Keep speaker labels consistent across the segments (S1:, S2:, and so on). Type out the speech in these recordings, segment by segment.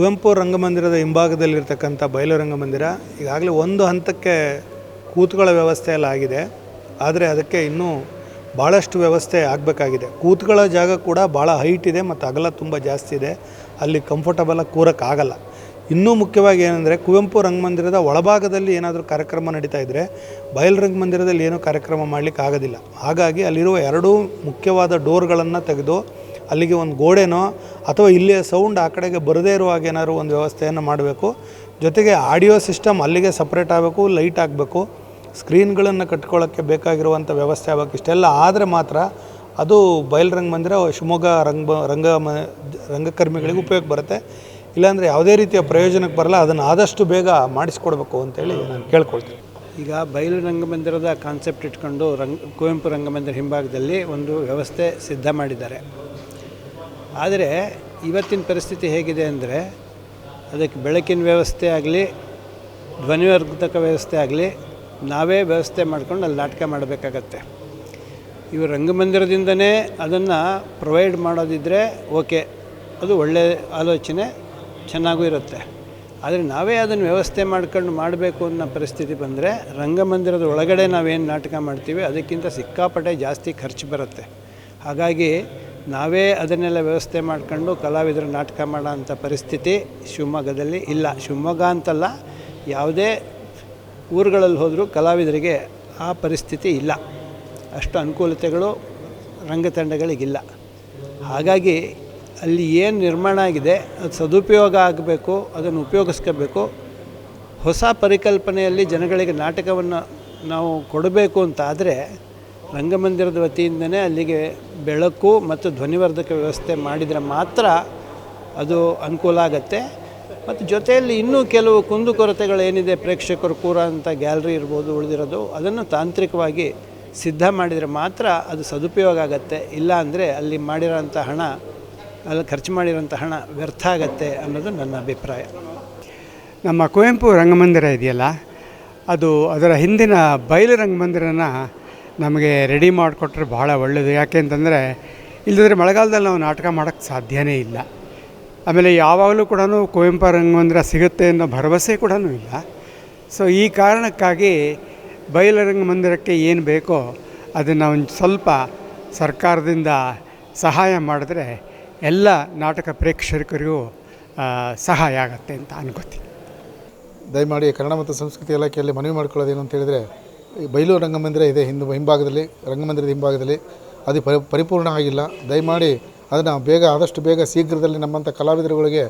S1: ಕುವೆಂಪು ರಂಗಮಂದಿರದ ಹಿಂಭಾಗದಲ್ಲಿರ್ತಕ್ಕಂಥ ಬಯಲು ರಂಗಮಂದಿರ ಈಗಾಗಲೇ ಒಂದು ಹಂತಕ್ಕೆ ಕೂತ್ಗಳ ವ್ಯವಸ್ಥೆ ಎಲ್ಲ ಆಗಿದೆ. ಆದರೆ ಅದಕ್ಕೆ ಇನ್ನೂ ಭಾಳಷ್ಟು ವ್ಯವಸ್ಥೆ ಆಗಬೇಕಾಗಿದೆ. ಕೂತ್ಗಳ ಜಾಗ ಕೂಡ ಭಾಳ ಹೈಟ್ ಇದೆ ಮತ್ತು ಅಗಲ ತುಂಬ ಜಾಸ್ತಿ ಇದೆ. ಅಲ್ಲಿ ಕಂಫರ್ಟಬಲಾಗಿ ಕೂರೋಕ್ಕಾಗಲ್ಲ ಇನ್ನೂ ಮುಖ್ಯವಾಗಿ ಏನಂದರೆ ಕುವೆಂಪು ರಂಗಮಂದಿರದ ಒಳಭಾಗದಲ್ಲಿ ಏನಾದರೂ ಕಾರ್ಯಕ್ರಮ ನಡೀತಾ ಇದ್ದರೆ ಬಯಲು ರಂಗಮಂದಿರದಲ್ಲಿ ಏನೂ ಕಾರ್ಯಕ್ರಮ ಮಾಡಲಿಕ್ಕೆ ಆಗೋದಿಲ್ಲ. ಹಾಗಾಗಿ ಅಲ್ಲಿರುವ ಎರಡೂ ಮುಖ್ಯವಾದ ಡೋರ್ಗಳನ್ನು ತೆಗೆದು ಅಲ್ಲಿಗೆ ಒಂದು ಗೋಡೆನೋ ಅಥವಾ ಇಲ್ಲಿಯ ಸೌಂಡ್ ಆ ಕಡೆಗೆ ಬರದೇ ಇರುವಾಗ ಏನಾದರೂ ಏನಾದ್ರು ಒಂದು ವ್ಯವಸ್ಥೆಯನ್ನು ಮಾಡಬೇಕು. ಜೊತೆಗೆ ಆಡಿಯೋ ಸಿಸ್ಟಮ್ ಅಲ್ಲಿಗೆ ಸಪ್ರೇಟ್ ಆಗಬೇಕು ಲೈಟ್ ಆಗಬೇಕು. ಸ್ಕ್ರೀನ್ಗಳನ್ನು ಕಟ್ಕೊಳ್ಳೋಕ್ಕೆ ಬೇಕಾಗಿರುವಂಥ ವ್ಯವಸ್ಥೆ ಆಗಬೇಕು ಇಷ್ಟೆಲ್ಲ ಆದರೆ ಮಾತ್ರ ಅದು ಬಯಲು ರಂಗಮಂದಿರ ಶಿವಮೊಗ್ಗ ರಂಗ ರಂಗ ಮ ರಂಗಕರ್ಮಿಗಳಿಗೆ ಉಪಯೋಗ ಬರುತ್ತೆ. ಇಲ್ಲಾಂದರೆ ಯಾವುದೇ ರೀತಿಯ ಪ್ರಯೋಜನಕ್ಕೆ ಬರಲ್ಲ ಅದನ್ನು ಆದಷ್ಟು ಬೇಗ ಮಾಡಿಸ್ಕೊಡ್ಬೇಕು ಅಂತೇಳಿ ನಾನು ಕೇಳ್ಕೊಳ್ತೀನಿ.
S2: ಈಗ ಬಯಲು ರಂಗಮಂದಿರದ ಕಾನ್ಸೆಪ್ಟ್ ಇಟ್ಕೊಂಡು ರಂಗ ಕುವೆಂಪು ರಂಗಮಂದಿರ ಹಿಂಭಾಗದಲ್ಲಿ ಒಂದು ವ್ಯವಸ್ಥೆ ಸಿದ್ಧ ಮಾಡಿದ್ದಾರೆ. ಆದರೆ ಇವತ್ತಿನ ಪರಿಸ್ಥಿತಿ ಹೇಗಿದೆ ಅಂದರೆ ಅದಕ್ಕೆ ಬೆಳಕಿನ ವ್ಯವಸ್ಥೆ ಆಗಲಿ, ಧ್ವನಿವರ್ಧಕ ವ್ಯವಸ್ಥೆ ಆಗಲಿ, ನಾವೇ ವ್ಯವಸ್ಥೆ ಮಾಡ್ಕೊಂಡು ಅಲ್ಲಿ ನಾಟಕ ಮಾಡಬೇಕಾಗತ್ತೆ. ಇವು ರಂಗಮಂದಿರದಿಂದನೇ ಅದನ್ನು ಪ್ರೊವೈಡ್ ಮಾಡೋದಿದ್ದರೆ ಓಕೆ, ಅದು ಒಳ್ಳೆಯ ಆಲೋಚನೆ, ಚೆನ್ನಾಗೂ ಇರುತ್ತೆ. ಆದರೆ ನಾವೇ ಅದನ್ನು ವ್ಯವಸ್ಥೆ ಮಾಡ್ಕೊಂಡು ಮಾಡಬೇಕು ಅನ್ನೋ ಪರಿಸ್ಥಿತಿ ಬಂದರೆ ರಂಗಮಂದಿರದ ಒಳಗಡೆ ನಾವೇನು ನಾಟಕ ಮಾಡ್ತೀವಿ ಅದಕ್ಕಿಂತ ಸಿಕ್ಕಾಪಟ್ಟೆ ಜಾಸ್ತಿ ಖರ್ಚು ಬರುತ್ತೆ. ಹಾಗಾಗಿ ನಾವೇ ಅದನ್ನೆಲ್ಲ ವ್ಯವಸ್ಥೆ ಮಾಡ್ಕೊಂಡು ಕಲಾವಿದರು ನಾಟಕ ಮಾಡೋ ಅಂಥ ಪರಿಸ್ಥಿತಿ ಶಿವಮೊಗ್ಗದಲ್ಲಿ ಇಲ್ಲ. ಶಿವಮೊಗ್ಗ ಅಂತಲ್ಲ ಯಾವುದೇ ಊರುಗಳಲ್ಲಿ ಹೋದರೂ ಕಲಾವಿದರಿಗೆ ಆ ಪರಿಸ್ಥಿತಿ ಇಲ್ಲ. ಅಷ್ಟು ಅನುಕೂಲತೆಗಳು ರಂಗತಂಡಗಳಿಗಿಲ್ಲ. ಹಾಗಾಗಿ ಅಲ್ಲಿ ಏನು ನಿರ್ಮಾಣ ಆಗಿದೆ, ಅದು ಸದುಪಯೋಗ ಆಗಬೇಕು, ಅದನ್ನು ಉಪಯೋಗಿಸ್ಕೋಬೇಕು. ಹೊಸ ಪರಿಕಲ್ಪನೆಯಲ್ಲಿ ಜನಗಳಿಗೆ ನಾಟಕವನ್ನು ನಾವು ಕೊಡಬೇಕು ಅಂತ ಆದರೆ ರಂಗಮಂದಿರದ ವತಿಯಿಂದನೇ ಅಲ್ಲಿಗೆ ಬೆಳಕು ಮತ್ತು ಧ್ವನಿವರ್ಧಕ ವ್ಯವಸ್ಥೆ ಮಾಡಿದರೆ ಮಾತ್ರ ಅದು ಅನುಕೂಲ ಆಗತ್ತೆ. ಮತ್ತು ಜೊತೆಯಲ್ಲಿ ಇನ್ನೂ ಕೆಲವು ಕುಂದುಕೊರತೆಗಳೇನಿದೆ ಪ್ರೇಕ್ಷಕರು ಕೂರೋಂಥ ಗ್ಯಾಲರಿ ಇರ್ಬೋದು, ಉಳಿದಿರೋದು, ಅದನ್ನು ತಾಂತ್ರಿಕವಾಗಿ ಸಿದ್ಧ ಮಾಡಿದರೆ ಮಾತ್ರ ಅದು ಸದುಪಯೋಗ ಆಗತ್ತೆ. ಇಲ್ಲ ಅಂದರೆ ಅಲ್ಲಿ ಮಾಡಿರೋಂಥ ಹಣ, ಅಲ್ಲಿ ಖರ್ಚು ಮಾಡಿರೋಂಥ ಹಣ ವ್ಯರ್ಥ ಆಗತ್ತೆ ಅನ್ನೋದು ನನ್ನ ಅಭಿಪ್ರಾಯ.
S3: ನಮ್ಮ ಕುವೆಂಪು ರಂಗಮಂದಿರ ಇದೆಯಲ್ಲ, ಅದು ಅದರ ಹಿಂದಿನ ಬಯಲು ರಂಗಮಂದಿರನ ನಮಗೆ ರೆಡಿ ಮಾಡಿಕೊಟ್ರೆ ಭಾಳ ಒಳ್ಳೆಯದು ಯಾಕೆ ಅಂತಂದರೆ ಇಲ್ಲದಿದ್ದರೆ ಮಳೆಗಾಲದಲ್ಲಿ ನಾವು ನಾಟಕ ಮಾಡೋಕ್ಕೆ ಸಾಧ್ಯವೇ ಇಲ್ಲ. ಆಮೇಲೆ ಯಾವಾಗಲೂ ಕೂಡ ಕುವೆಂಪು ರಂಗಮಂದಿರ ಸಿಗುತ್ತೆ ಅನ್ನೋ ಭರವಸೆ ಕೂಡ ಇಲ್ಲ. ಸೊ ಈ ಕಾರಣಕ್ಕಾಗಿ ಬಯಲು ರಂಗಮಂದಿರಕ್ಕೆ ಏನು ಬೇಕೋ ಅದನ್ನು ಒಂದು ಸ್ವಲ್ಪ ಸರ್ಕಾರದಿಂದ ಸಹಾಯ ಮಾಡಿದ್ರೆ ಎಲ್ಲ ನಾಟಕ ಪ್ರೇಕ್ಷಕರಿಗೂ ಸಹಾಯ ಆಗುತ್ತೆ ಅಂತ ಅನ್ಕೋತೀನಿ.
S4: ದಯಮಾಡಿ ಕನ್ನಡ ಮತ್ತು ಸಂಸ್ಕೃತಿ ಇಲಾಖೆಯಲ್ಲಿ ಮನವಿ ಮಾಡ್ಕೊಳ್ಳೋದೇನು ಅಂತ ಹೇಳಿದರೆ ಬಯಲು ರಂಗಮಂದಿರ ಇದೆ ಹಿಂದೆ ಹಿಂಭಾಗದಲ್ಲಿ, ರಂಗಮಂದಿರದ ಹಿಂಭಾಗದಲ್ಲಿ. ಅದು ಪರಿ, ಪರಿಪೂರ್ಣ ಆಗಿಲ್ಲ. ದಯಮಾಡಿ ಅದನ್ನು ಬೇಗ, ಆದಷ್ಟು ಬೇಗ ಶೀಘ್ರದಲ್ಲಿ ನಮ್ಮಂಥ ಕಲಾವಿದರುಗಳಿಗೆ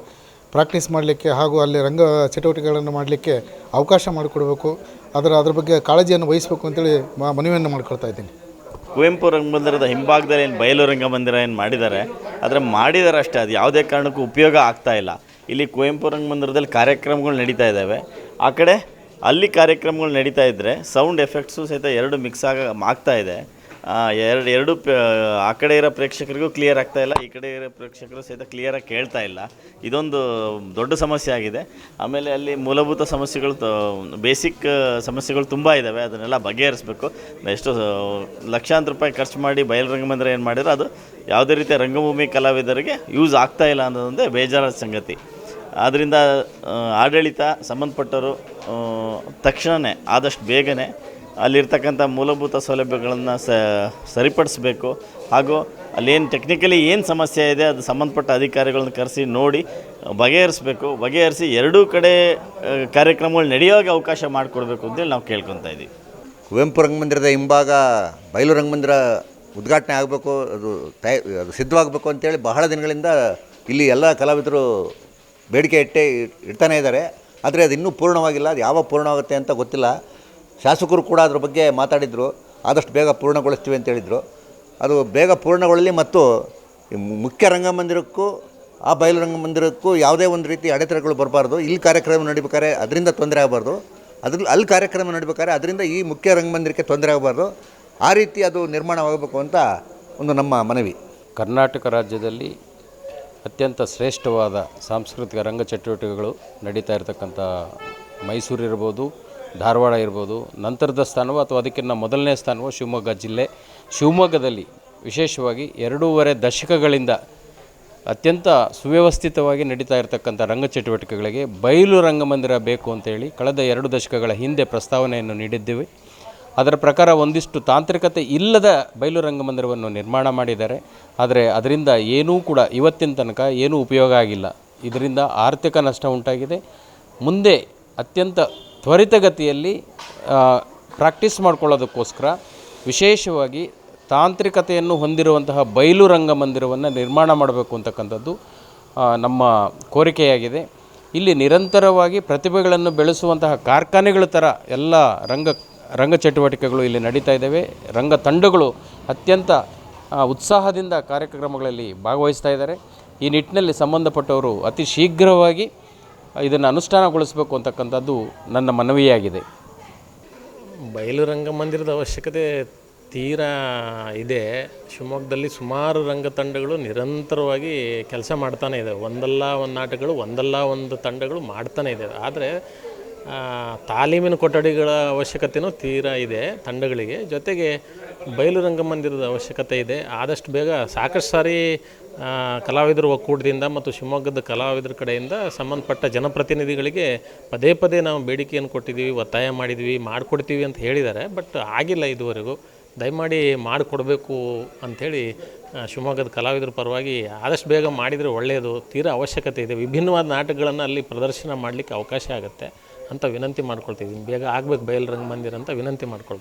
S4: ಪ್ರಾಕ್ಟೀಸ್ ಮಾಡಲಿಕ್ಕೆ ಹಾಗೂ ಅಲ್ಲಿ ರಂಗ ಚಟುವಟಿಕೆಗಳನ್ನು ಮಾಡಲಿಕ್ಕೆ ಅವಕಾಶ ಮಾಡಿಕೊಡಬೇಕು. ಅದರ, ಅದ್ರ ಬಗ್ಗೆ ಕಾಳಜಿಯನ್ನು ವಹಿಸಬೇಕು ಅಂತೇಳಿ ಮನವಿಯನ್ನು ಮಾಡ್ಕೊಳ್ತಾ ಇದ್ದೀನಿ.
S5: ಕುವೆಂಪು ರಂಗಮಂದಿರದ ಹಿಂಭಾಗದಲ್ಲಿ ಏನು ಬಯಲು ರಂಗಮಂದಿರ ಏನು ಮಾಡಿದ್ದಾರೆ? ಆದರೆ ಮಾಡಿದ್ದಾರೆ ಅಷ್ಟೇ, ಅದು ಯಾವುದೇ ಕಾರಣಕ್ಕೂ ಉಪಯೋಗ ಆಗ್ತಾ ಇಲ್ಲ. ಇಲ್ಲಿ ಕುವೆಂಪು ರಂಗಮಂದಿರದಲ್ಲಿ ಕಾರ್ಯಕ್ರಮಗಳು ನಡೀತಾ ಇದ್ದಾವೆ. ಆ ಕಡೆ ಅಲ್ಲಿ ಕಾರ್ಯಕ್ರಮಗಳು ನಡೀತಾ ಇದ್ದರೆ ಸೌಂಡ್ ಎಫೆಕ್ಟ್ಸು ಸಹಿತ ಎರಡು ಮಿಕ್ಸ್ ಆಗ, ಆಗ್ತಾ ಇದೆ. ಎರಡು ಎರಡು ಆ ಕಡೆ ಇರೋ ಪ್ರೇಕ್ಷಕರಿಗೂ ಕ್ಲಿಯರ್ ಆಗ್ತಾ ಇಲ್ಲ, ಈ ಕಡೆ ಇರೋ ಪ್ರೇಕ್ಷಕರು ಸಹಿತ ಕ್ಲಿಯರಾಗಿ ಕೇಳ್ತಾ ಇಲ್ಲ. ಇದೊಂದು ದೊಡ್ಡ ಸಮಸ್ಯೆ ಆಗಿದೆ. ಆಮೇಲೆ ಅಲ್ಲಿ ಮೂಲಭೂತ ಸಮಸ್ಯೆಗಳು ಬೇಸಿಕ್ ಸಮಸ್ಯೆಗಳು ತುಂಬ ಇದ್ದಾವೆ ಅದನ್ನೆಲ್ಲ ಬಗೆಹರಿಸಬೇಕು. ಎಷ್ಟು ಲಕ್ಷಾಂತರ ರೂಪಾಯಿ ಖರ್ಚು ಮಾಡಿ ಬಯಲು ರಂಗಮಂದಿರ ಏನು ಮಾಡಿದ್ರೆ, ಅದು ಯಾವುದೇ ರೀತಿಯ ರಂಗಭೂಮಿ ಕಲಾವಿದರಿಗೆ ಯೂಸ್ ಆಗ್ತಾ ಇಲ್ಲ ಅನ್ನೋದೊಂದೇ ಬೇಜಾರಾದ ಸಂಗತಿ. ಆದ್ದರಿಂದ ಆಡಳಿತ ಸಂಬಂಧಪಟ್ಟವರು ತಕ್ಷಣವೇ ಆದಷ್ಟು ಬೇಗನೆ ಅಲ್ಲಿರ್ತಕ್ಕಂಥ ಮೂಲಭೂತ ಸೌಲಭ್ಯಗಳನ್ನು ಸರಿಪಡಿಸಬೇಕು. ಹಾಗೂ ಅಲ್ಲೇನು ಟೆಕ್ನಿಕಲಿ ಏನು ಸಮಸ್ಯೆ ಇದೆ, ಅದು ಸಂಬಂಧಪಟ್ಟ ಅಧಿಕಾರಿಗಳನ್ನು ಕರೆಸಿ, ನೋಡಿ, ಬಗೆಹರಿಸಬೇಕು. ಬಗೆಹರಿಸಿ ಎರಡೂ ಕಡೆ ಕಾರ್ಯಕ್ರಮಗಳು ನಡೆಯೋವಾಗ ಅವಕಾಶ ಮಾಡಿಕೊಡ್ಬೇಕು ಅಂತೇಳಿ ನಾವು ಕೇಳ್ಕೊತಾ ಇದ್ದೀವಿ
S6: ಕುವೆಂಪು ರಂಗಮಂದಿರದ ಹಿಂಭಾಗ ಬಯಲು ರಂಗಮಂದಿರ ಉದ್ಘಾಟನೆ ಆಗಬೇಕು, ಅದು ತಯ, ಅದು ಸಿದ್ಧವಾಗಬೇಕು ಅಂತೇಳಿ ಬಹಳ ದಿನಗಳಿಂದ ಇಲ್ಲಿ ಎಲ್ಲ ಕಲಾವಿದರು ಬೇಡಿಕೆ ಇಟ್ಟೇ ಇಡ್ತಾನೇ ಇದ್ದಾರೆ. ಆದರೆ ಅದು ಇನ್ನೂ ಪೂರ್ಣವಾಗಿಲ್ಲ. ಅದು ಯಾವಾಗ ಪೂರ್ಣವಾಗುತ್ತೆ ಅಂತ ಗೊತ್ತಿಲ್ಲ. ಶಾಸಕರು ಕೂಡ ಅದ್ರ ಬಗ್ಗೆ ಮಾತಾಡಿದರು. ಆದಷ್ಟು ಬೇಗ ಪೂರ್ಣಗೊಳಿಸ್ತೀವಿ ಅಂತ ಹೇಳಿದರು. ಅದು ಬೇಗ ಪೂರ್ಣಗೊಳ್ಳಲಿ ಮತ್ತು ಮುಖ್ಯ ರಂಗಮಂದಿರಕ್ಕೂ, ಆ ಬಯಲು ರಂಗಮಂದಿರಕ್ಕೂ ಯಾವುದೇ ಒಂದು ರೀತಿ ಅಡೆತಡೆಗಳು ಬರಬಾರ್ದು. ಇಲ್ಲಿ ಕಾರ್ಯಕ್ರಮ ನಡಿಬೇಕಾದ್ರೆ ಅದರಿಂದ ತೊಂದರೆ ಆಗಬಾರ್ದು. ಅದ್ರಲ್ಲಿ ಅಲ್ಲಿ ಕಾರ್ಯಕ್ರಮ ನಡಿಬೇಕಾದ್ರೆ ಅದರಿಂದ ಈ ಮುಖ್ಯ ರಂಗಮಂದಿರಕ್ಕೆ ತೊಂದರೆ ಆಗಬಾರ್ದು. ಆ ರೀತಿ ಅದು ನಿರ್ಮಾಣವಾಗಬೇಕು ಅಂತ ಒಂದು ನಮ್ಮ ಮನವಿ.
S7: ಕರ್ನಾಟಕ ರಾಜ್ಯದಲ್ಲಿ ಅತ್ಯಂತ ಶ್ರೇಷ್ಠವಾದ ಸಾಂಸ್ಕೃತಿಕ ರಂಗ ಚಟುವಟಿಕೆಗಳು ನಡೀತಾ ಇರತಕ್ಕಂಥ ಮೈಸೂರು ಇರ್ಬೋದು, ಧಾರವಾಡ ಇರ್ಬೋದು, ನಂತರದ ಸ್ಥಾನವೋ ಅಥವಾ ಅದಕ್ಕಿಂತ ಮೊದಲನೇ ಸ್ಥಾನವೋ ಶಿವಮೊಗ್ಗ ಜಿಲ್ಲೆ. ಶಿವಮೊಗ್ಗದಲ್ಲಿ ವಿಶೇಷವಾಗಿ ಎರಡೂವರೆ ದಶಕಗಳಿಂದ ಅತ್ಯಂತ ಸುವ್ಯವಸ್ಥಿತವಾಗಿ ನಡೀತಾ ಇರತಕ್ಕಂಥ ರಂಗ ಚಟುವಟಿಕೆಗಳಿಗೆ ಬಯಲು ರಂಗಮಂದಿರ ಬೇಕು ಅಂತೇಳಿ ಕಳೆದ ಎರಡು ದಶಕಗಳ ಹಿಂದೆ ಪ್ರಸ್ತಾವನೆಯನ್ನು ನೀಡಿದ್ದೀವಿ. ಅದರ ಪ್ರಕಾರ ಒಂದಿಷ್ಟು ತಾಂತ್ರಿಕತೆ ಇಲ್ಲದ ಬಯಲು ರಂಗಮಂದಿರವನ್ನು ನಿರ್ಮಾಣ ಮಾಡಿದ್ದಾರೆ. ಆದರೆ ಅದರಿಂದ ಏನೂ ಕೂಡ ಇವತ್ತಿನ ತನಕ ಏನೂ ಉಪಯೋಗ ಆಗಿಲ್ಲ. ಇದರಿಂದ ಆರ್ಥಿಕ ನಷ್ಟ ಉಂಟಾಗಿದೆ. ಮುಂದೆ ಅತ್ಯಂತ ತ್ವರಿತಗತಿಯಲ್ಲಿ ಪ್ರಾಕ್ಟೀಸ್ ಮಾಡ್ಕೊಳ್ಳೋದಕ್ಕೋಸ್ಕರ ವಿಶೇಷವಾಗಿ ತಾಂತ್ರಿಕತೆಯನ್ನು ಹೊಂದಿರುವಂತಹ ಬಯಲು ರಂಗಮಂದಿರವನ್ನು ನಿರ್ಮಾಣ ಮಾಡಬೇಕು ಅಂತಕ್ಕಂಥದ್ದು ನಮ್ಮ ಕೋರಿಕೆಯಾಗಿದೆ. ಇಲ್ಲಿ ನಿರಂತರವಾಗಿ ಪ್ರತಿಭೆಗಳನ್ನು ಬೆಳೆಸುವಂತಹ ಕಾರ್ಖಾನೆಗಳ ಥರ ಎಲ್ಲ ರಂಗ ರಂಗ ಚಟುವಟಿಕೆಗಳು ಇಲ್ಲಿ ನಡೀತಾ ಇದ್ದಾವೆ. ರಂಗ ತಂಡಗಳು ಅತ್ಯಂತ ಉತ್ಸಾಹದಿಂದ ಕಾರ್ಯಕ್ರಮಗಳಲ್ಲಿ ಭಾಗವಹಿಸ್ತಾ ಇದ್ದಾರೆ. ಈ ನಿಟ್ಟಿನಲ್ಲಿ ಸಂಬಂಧಪಟ್ಟವರು ಅತಿ ಶೀಘ್ರವಾಗಿ ಇದನ್ನು ಅನುಷ್ಠಾನಗೊಳಿಸಬೇಕು ಅಂತಕ್ಕಂಥದ್ದು ನನ್ನ ಮನವಿಯಾಗಿದೆ.
S8: ಬಯಲು ರಂಗಮಂದಿರದ ಅವಶ್ಯಕತೆ ತೀರಾ ಇದೆ. ಶಿವಮೊಗ್ಗದಲ್ಲಿ ಸುಮಾರು ರಂಗ ತಂಡಗಳು ನಿರಂತರವಾಗಿ ಕೆಲಸ ಮಾಡ್ತಾನೆ ಇದೆ ಒಂದಲ್ಲ ಒಂದು ನಾಟಕಗಳು, ಒಂದಲ್ಲ ಒಂದು ತಂಡಗಳು ಮಾಡ್ತಾನೆ ಇದೆ ಆದರೆ ತಾಲೀಮಿನ ಕೊಠಡಿಗಳ ಅವಶ್ಯಕತೆಯೂ ತೀರಾ ಇದೆ ತಂಡಗಳಿಗೆ. ಜೊತೆಗೆ ಬಯಲು ರಂಗಮಂದಿರದ ಅವಶ್ಯಕತೆ ಇದೆ. ಆದಷ್ಟು ಬೇಗ ಸಾಕಷ್ಟು ಸಾರಿ ಕಲಾವಿದರ ಒಕ್ಕೂಟದಿಂದ ಮತ್ತು ಶಿವಮೊಗ್ಗದ ಕಲಾವಿದರ ಕಡೆಯಿಂದ ಸಂಬಂಧಪಟ್ಟ ಜನಪ್ರತಿನಿಧಿಗಳಿಗೆ ಪದೇ ಪದೇ ನಾವು ಬೇಡಿಕೆಯನ್ನು ಕೊಟ್ಟಿದ್ದೀವಿ, ಒತ್ತಾಯ ಮಾಡಿದ್ವಿ ಮಾಡಿಕೊಡ್ತೀವಿ ಅಂತ ಹೇಳಿದ್ದಾರೆ. ಬಟ್ ಆಗಿಲ್ಲ ಇದುವರೆಗೂ. ದಯಮಾಡಿ ಮಾಡಿಕೊಡ್ಬೇಕು ಅಂಥೇಳಿ ಶಿವಮೊಗ್ಗದ ಕಲಾವಿದರ ಪರವಾಗಿ ಆದಷ್ಟು ಬೇಗ ಮಾಡಿದರೆ ಒಳ್ಳೆಯದು. ತೀರಾ ಅವಶ್ಯಕತೆ ಇದೆ. ವಿಭಿನ್ನವಾದ ನಾಟಕಗಳನ್ನು ಅಲ್ಲಿ ಪ್ರದರ್ಶನ ಮಾಡಲಿಕ್ಕೆ ಅವಕಾಶ ಆಗುತ್ತೆ. ಅಂತ ವಿನಂತಿ ಮಾಡ್ಕೊಳ್ತೀವಿ ಬೇಗ ಆಗ್ಬೇಕು ಬಯಲು ರಂಗಮಂದಿರ ಅಂತ ವಿನಂತಿ ಮಾಡ್ಕೊಳ್ತೀವಿ